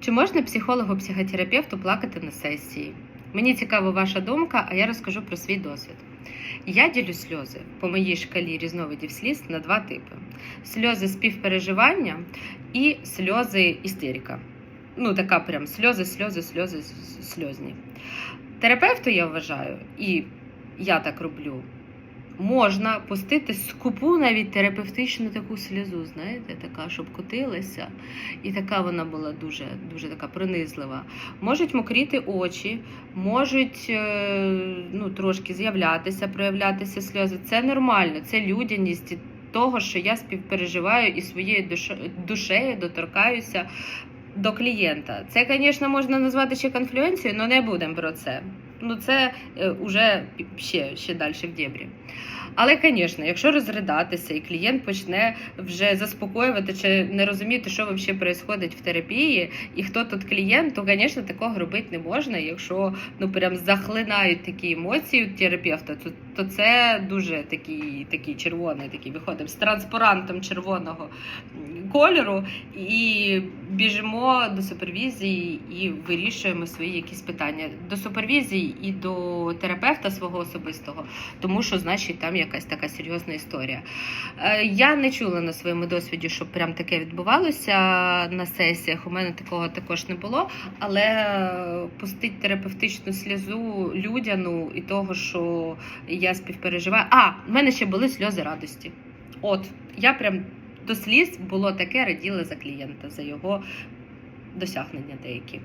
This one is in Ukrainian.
Чи можна психологу-психотерапевту плакати на сесії? Мені цікава ваша думка, а я розкажу про свій досвід. Я ділю сльози по моїй шкалі різновидів сліз на два типи: сльози співпереживання і сльози істерика. Ну, така прям сльози, сльози, сльози, сльозні. Терапевту я вважаю, і я так роблю. Можна пустити скупу навіть терапевтичну таку сльозу, знаєте, така, щоб котилася. І така вона була дуже, дуже така пронизлива. Можуть мокріти очі, можуть е, ну, трошки з'являтися, проявлятися сльози. Це нормально, це людяність того, що я співпереживаю і своєю душе- душею доторкаюся до клієнта. Це, звісно, можна назвати ще конфлюенцією, але не будемо про це. Ну, це е, уже ще, ще далі в дєбрі. Але, звісно, якщо розридатися і клієнт почне вже заспокоювати чи не розуміти, що взагалі відбувається в терапії, і хто тут клієнт, то, звісно, такого робити не можна. Якщо ну прям захлинають такі емоції у терапевта, то, то це дуже такий, такий червоний, такий виходимо з транспарантом червоного кольору і біжимо до супервізії і вирішуємо свої якісь питання до супервізії і до терапевта свого особистого, тому що значить там якась така серйозна історія. Е, Я не чула на своєму досвіді, щоб прям таке відбувалося на сесіях. У мене такого також не було. Але е, пустить терапевтичну сльозу людяну і того, що я співпереживаю. А, в мене ще були сльози радості. От, я прям до сліз було таке, раділи за клієнта, за його досягнення деякі.